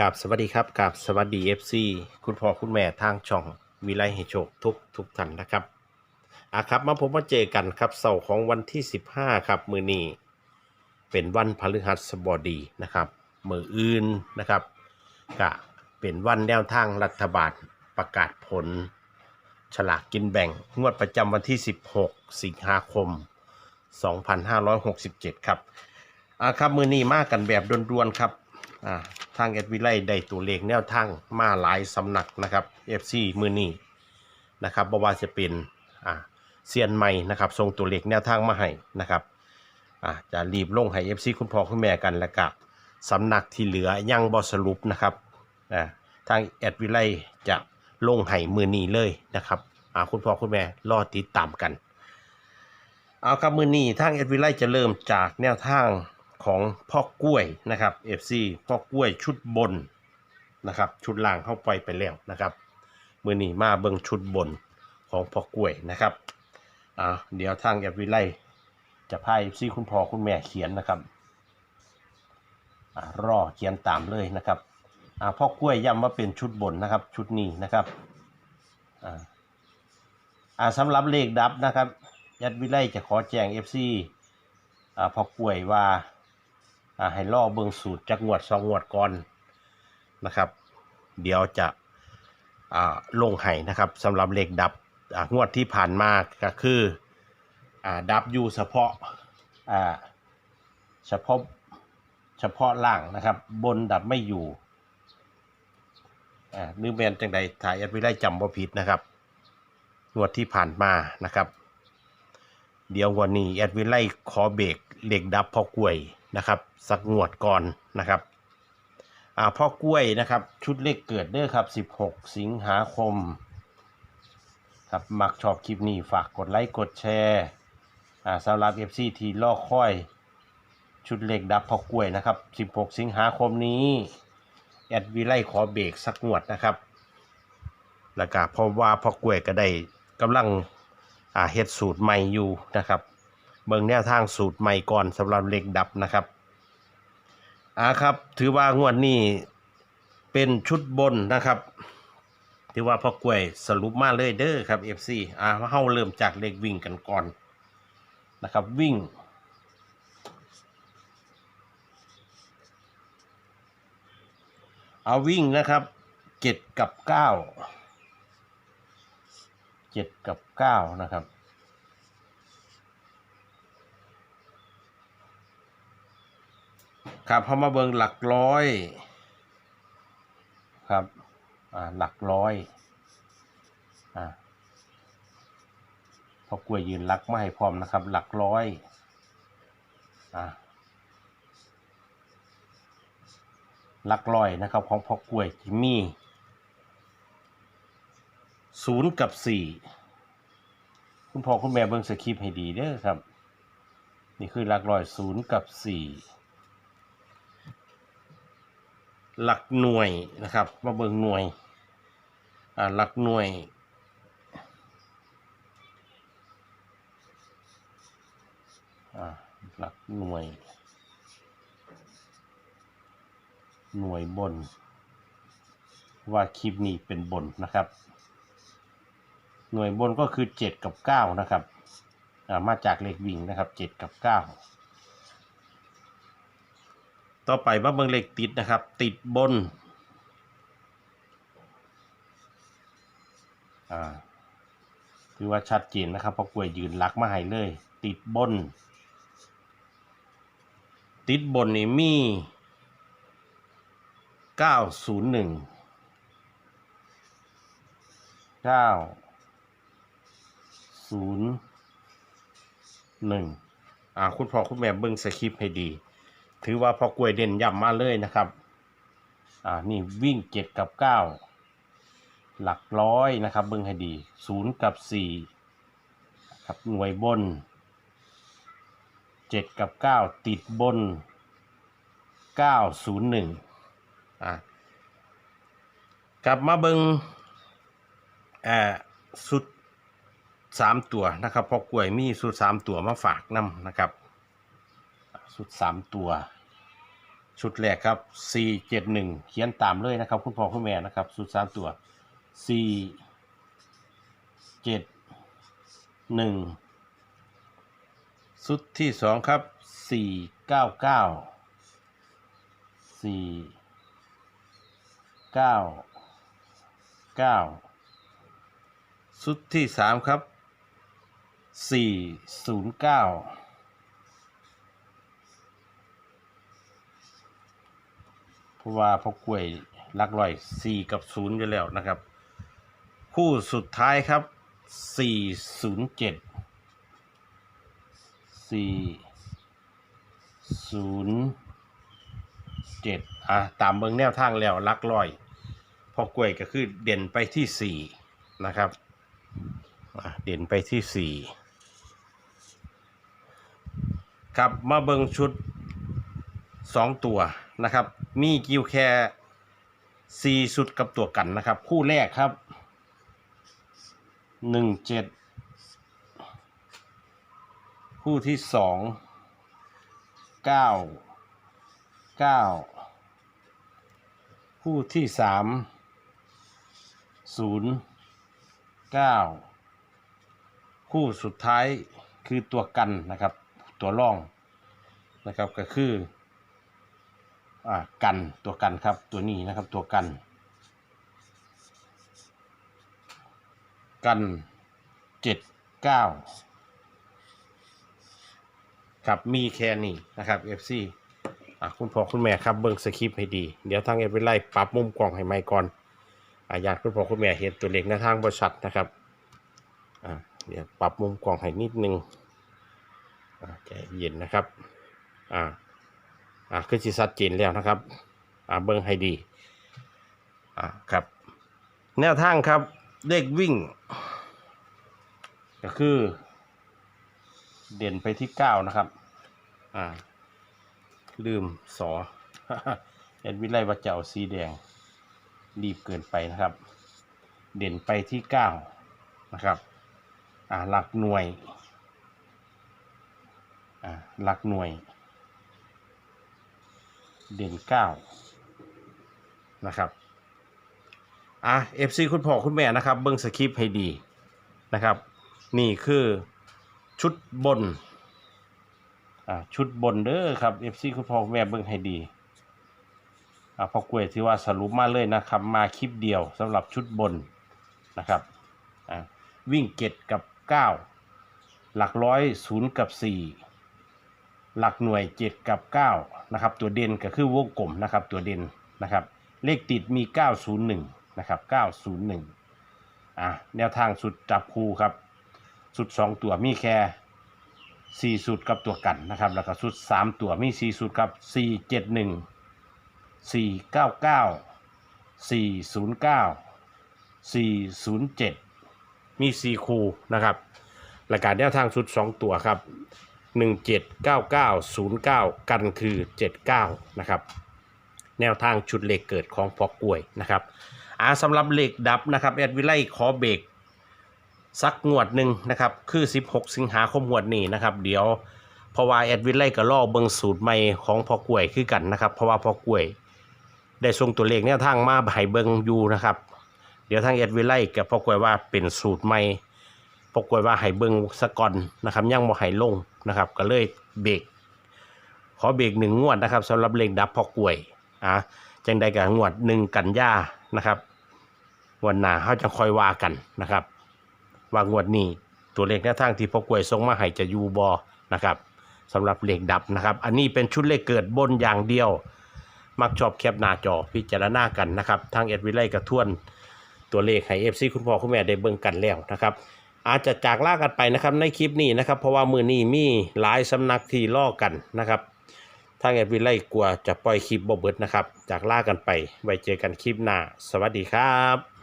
กับสวัสดีครับกับสวัสดี FC คุณพ่อคุณแม่ทางช่องวิไลให้โชคทุกทุกท่านนะครับอะครับมาพบมาเจอกันครับเสาร์ของวันที่ 15 ครับ มือนี้เป็นวันพฤหัสบดีนะครับ มืออื่นนะครับกะเป็นวันแนวทางรัฐบาลประกาศผล ฉลากกินแบ่ง งวดประจำวันที่ 16 สิงหาคม 2567 ครับอะครับมือนี้มากันแบบด่วนๆครับอ่า ทางเอดวิไลได้ตัวเลขแนวทางมาหลายสำนักนะครับ FC มือนี้นะครับบว่าจะเป็นอ่าเซียนใหม่นะครับส่งตัวเลขแนวทางมาให้นะครับอ่าจะรีบลงให้ FC คุณพ่อคุณแม่กันแล้วกับสำนักที่เหลือยังบ่สรุปนะครับอ่าทางเอดวิไลจะลงให้มือนี้เลยนะครับอ่าคุณพ่อคุณแม่รอติดตามกัน เอาครับมือนี้ทางเอ็ดวิไลจะเริ่มจากแนวทาง ของพ่อกล้วยนะครับ FC พ่อกล้วยชุดบนนะครับ ชุดล่างเข้าไปไปแล้วนะครับมือนี้มาเบิ่งชุดบนของพ่อกล้วยนะครับอ่าเดี๋ยวทางเอ็ดวิไลจะพา FC คุณพ่อคุณแม่เขียนนะครับอ่ารอเขียนตามเลยนะครับอ่าพ่อกล้วยย้ำว่าเป็นชุดบนนะครับ ชุดนี้นะครับอ่าอ่าสำหรับเลขดับนะครับยัดวิไลจะขอแจ้ง FC อ่าพ่อกล้วยว่า อ่าให้ล่อเบิงสูตรจากงวดสองงวดก่อนนะครับ เดี๋ยวจะอ่าลงให้นะครับสำหรับเลขดับอ่างวดที่ผ่านมาก็คืออ่าดับอยู่เฉพาะอ่าเฉพาะเฉพาะล่างนะครับ บนดับไม่อยู่อ่านึกแมนจังใดถ่ายยัดวิไลจำบ่ผิดนะครับงวดที่ผ่านมานะครับ เดี๋ยววันนี้แอดวิไลขอเบรกเหล็กดับพอกล้วย นะครับสักงวดก่อนนะครับอ่าพ่อกล้วยนะครับ ชุดเลขเกิดเด้อครับ 16 สิงหาคมครับมักชอบคลิปนี้ฝากกดไลค์กดแชร์อ่าสำหรับ FC ทีล่อค่อย ชุดเลขดับพ่อกล้วยนะครับ 16 สิงหาคมนี้แอดวิไลขอเบรกสักงวดนะครับแล้วก็พราะว่าพ่อกล้วยก็ได้กำลังอ่าเฮ็ดสูตรใหม่อยู่นะครับ เบิ่งแนวทางสูตรใหม่ก่อนสำหรับเล็กดับนะครับ อ่าครับ ถือว่างวดนี้เป็นชุดบนนะครับ ถือว่าพ่อกล้วยสรุปมาเลยเด้อครับ FC อ่าเฮาเริ่มจากเลขวิ่งกันก่อนนะครับวิ่ง เอาวิ่งนะครับเจ็ดกับเก้าเจ็ดกับเก้านะครับ ครับพอมาเบิงหลักร้อย ครับอ่าหลักร้อยอ่าพอกล้วยยืนหลักไม่ให้พร้อมนะครับ หลักร้อยอ่าหลักร้อยนะครับ ของพอกล้วยจิมี่ศูนย์กับสี่คุณพ่อคุณแม่เบิ่งสคริปต์ให้ดีเด้อครับ นี่คือหลักร้อยศูนย์กับสี่ หลักหน่วยนะครับมาเบิ่งหน่วยอ่าหลักหน่วยอ่าหลักหน่วย หน่วยบน ว่าคลิปนี้เป็นบนนะครับ หน่วยบนก็คือเจ็ดกับเก้านะครับมาจากเลขวิ่งนะครับเจ็ดกับเก้า ต่อไปมาเบิ่งเลขติดนะครับ ติดบนอ่าคือว่าชัดเจนนะครับเพราะกล้วยยืนลักมาให้เลย ติดบน ติดบนนี่มีเก้าศูนย์หนึ่งเก้าศูนย์หนึ่งอ่าคุณพ่อคุณแม่เบิ้งสคริปต์ให้ดี ถือว่าพอกล้วยเด่นย่ำมาเลยนะครับ อ่า นี่วิ่งเจ็ดกับเก้าหลักร้อยนะครับเบิ้งให้ดีศูนย์กับสี่ครับหน่วยบนเจ็ดกับเก้าติดบนเก้าศูนย์หนึ่งอ่ากลับมาเบิ้งอ่าสุดสามตัวนะครับพอกล้วยมีสูตรสามตัวมาฝากนำนะครับ สูตรสามตัว ชุดแรกครับ4 7 1เขียนตามเลยนะครับ คุณพ่อคุณแม่นะครับชุดสามตัว4 7 1ชุดที่สองครับ4 9 9 4 9 9ชุดที่สามครับ4 0 9เพ ราะว่าพอกล้วยลักร้อยสี่กับศูนย์อยู่แล้วนะครับ คู่สุดท้ายครับสี่ศูนย์เจ็ดสี่ศูนย์เจ็ดอะตามเบิงแนวทางแล้วลักร้อยพอกล้วยก็คือเด่นไปที่สี่นะครับเด่นไปที่สี่ครับมาเบิงชุดสองตัวนะครับ มีกิวแค่สี่สุดกับตัวกันนะครับ คู่แรกครับหนึ่งเจ็ดคู่ที่สองเก้าเก้าคู่ที่สามศูนย์เก้าคู่สุดท้ายคือตัวกันนะครับ ตัวร่องนะครับก็คือ กันตัวกันครับตัวนี้นะครับตัวกัน กันเจ็ดเก้าครับมีแค่นี้นะครับ FC อะคุณพ่อคุณแม่ครับเบิ่งสคริปต์ให้ดี เดี๋ยวทางเอฟไล่ปรับมุมกล้องให้ใหม่ก่อนอะอยากคุณพ่อคุณแม่เห็นตัวเลขในทางบริษัทนะครับอะเดี๋ยวปรับมุมกล้องให้นิดนึงอะใจเย็นนะครับอ่า อ่าคือสิชัดเจนแล้วนะครับ อ่าเบิ่งให้ดี อ่าครับ แนวทางครับ เลขวิ่ง ก็คือ เด่นไปที่เก้านะครับ อ่า ลืมสอเอ็ดวิไลวัจเจ้าสีแดง รีบเกินไปนะครับ เด่นไปที่เก้านะครับ อ่าหลักหน่วย อ่าหลักหน่วย เด่นเก้านะครับอะเอฟซีคุณพ่อคุณแม่นะครับ เบิ้งสคริปต์ให้ดีนะครับ นี่คือชุดบนอ่าชุดบนเด้อครับเอฟซีคุณพ่อคุณแม่เบิ้งให้ดีอ่าพอกล้วยที่ว่าสรุปมาเลยนะครับ มาคลิปเดียวสำหรับชุดบนนะครับอ่าวิ่งเจ็ดกับเก้าหลักร้อยศูนย์กับสี่ หลักหน่วย 7 กับ9นะครับตัวเด่นก็คือวงกลมนะครับตัวเด่นนะครับเลขติดมี 901นะครับ901อะแนวทางสุดจับคู่ครับ สุด 2 ตัวมีแค่ 4 สุดกับตัวกันนะครับแล้วก็สุด 3 ตัวมี 4 สุดครับ 471 499 409 407 มี 4 คู่นะครับรายการแนวทางสุด 2 ตัวครับ 179909 กันคือ 79 นะครับ แนวทางชุดเหลขเกิดของพอกล้วยนะครับอ่าสำหรับเหลขดับนะครับแอดวิไลขอเบรกสักงวดหนึ่งนะครับ คือ 16 สิงหาคมงวดนี้นะครับ เดี๋ยวเพราะว่าแอดวิไลก็ล่อเบิงสูตรใหม่ของพอกล้วยคือกันนะครับ เพราะว่าพอกล้วย ได้ส่งตัวเลขแนวทางมาให้เบิงอยู่นะครับ เดี๋ยวทางแอดวิไลกับพอกล้วยว่าเป็นสูตรใหม่ ปกวยว่าให้เบิ่งสะก่อนนะครับยังบ่ให้ลงนะครับ ก็เลยเบรกขอเบรกหนึ่งงวดนะครับสำหรับเลขดับพอกล้วยอะจังใดกับงวดหนึ่งกันยานะครับวันหน้าเขาจะคอยว่ากันนะครับ ว่างวดนี้ตัวเลขแนวทางที่พอกล้วยส่งมาให้จะอยู่บอนะครับสำหรับเลขดับนะครับ อันนี้เป็นชุดเลขเกิดบนอย่างเดียว มักชอบแคปหน้าจอพิจารณากันนะครับ ทางเอ็ดวิไลกระทวนตัวเลขให้เอฟซีคุณพ่อคุณแม่ได้เบิ่งกันแล้วนะครับ อาจจะจากลากันไปนะครับในคลิปนี้นะครับ เพราะว่ามือนี้มีหลายสำนักที่ล่อกันนะครับทางแอดวิไลกลัวจะปล่อยคลิปบ่เบิดนะครับ จากลากันไปไว้เจอกันคลิปหน้า สวัสดีครับ